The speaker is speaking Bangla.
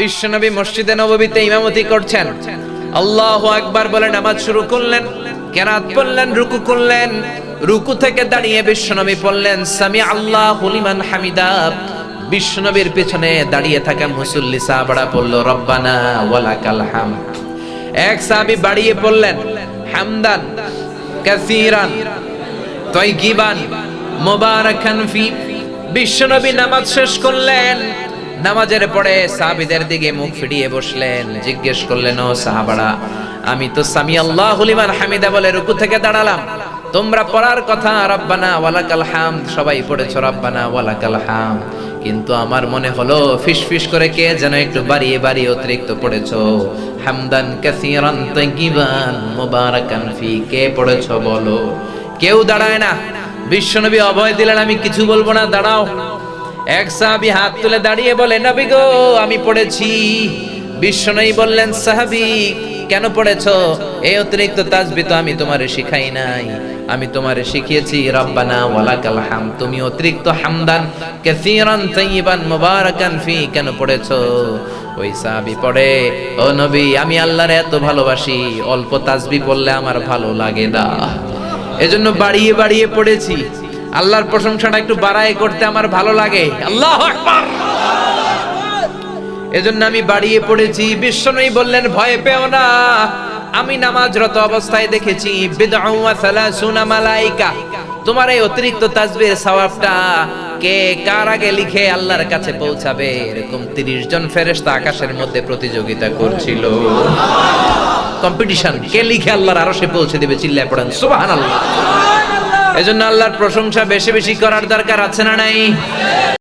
বিশ্বনবী মসজিদে নববীতে ইমামতি করছেন। আল্লাহ আকবার বলে নামাজ শুরু করলেন, কেরাত পড়লেন, রুকু করলেন, রুকু থেকে দাঁড়িয়ে বিশ্বনবী পড়লেন সামি আল্লাহ লিমান হামিদা। বিশ্বনবীর পেছনে দাঁড়িয়ে থাকা মুসল্লি সাহাবারা পড়ল রব্বানা ওয়ালাকাল হাম এক সাহাবী বাড়িয়ে পড়লেন, হামদান, কাসিরান তয়গিবান মোবারকান ফি। বিশ্বনবী নামাজ শেষ করলেন নামাজের পরে সাহাবীদের দিকে মুখ ফিরিয়ে বসলেন, জিজ্ঞেস করলেন, ও সাহাবারা, আমি তো সামি আল্লাহ লিমান হামিদা বলে রুকু থেকে দাঁড়ালাম। তোমরা পড়ার কথা, রব্বানা ওয়ালাকাল হাম সবাই পড়েছ, রব্বানা ওয়ালাকাল হাম কিন্তু আমার মনে হলো, ফিস ফিস করে কে যেন একটু বাড়িয়ে বাড়িয়ে অতিরিক্ত পড়েছো। হামদান কাসীরান তাইয়িবান মুবারাকান ফি। কে পড়েছো বলো? কেউ দাঁড়ায় না। বিশ্বনবী অভয় দিলেন, আমি কিছু বলব না, দাঁড়াও। এক সাহাবী হাত তুলে দাঁড়িয়ে বলে, নবী গো, আমি পড়েছি। বিশ্বনবী বললেন, সাহাবী, কেন পড়েছো? এই অতিরিক্ত তাজবি তো আমি তোমারে শিখাই নাই। আমি তোমারে শিখিয়েছি, রব্বানা ওয়ালাকাল হাম তুমি অতিরিক্ত হামদান, কাসীরান তাইয়িবান, মুবারাকান ফি, কেন পড়েছো? ওই সাহাবী পড়ে, ও নবী, আমি আল্লাহর এত ভালোবাসি, অল্প তাজবি পড়লে আমার ভালো লাগে না। এজন্য বাড়িয়ে বাড়িয়ে পড়েছি। আল্লাহর প্রশংসাটা একটু বাড়ায় করতে আমার ভালো লাগে। আল্লাহ এজন্য আমি বাড়িয়ে পড়েছি। বিশ্বনবী বললেন, ভয় পেও না। আমি নামাজরত অবস্থায় দেখেছি। তোমার এই অতিরিক্ত তাসবির সওয়াবটা কে কার আগে লিখে আল্লাহর কাছে পৌঁছাবে? এরকম 30 জন ফেরেশতা আকাশের মধ্যে প্রতিযোগিতা করছিল। কম্পিটিশন কে লিখে আল্লাহর আরশে পৌঁছে দিবে, চিল্লায় পড়েন। সুবহানাল্লাহ। এজন্য আল্লাহর প্রশংসা বেশি বেশি করার দরকার আছে না নাই?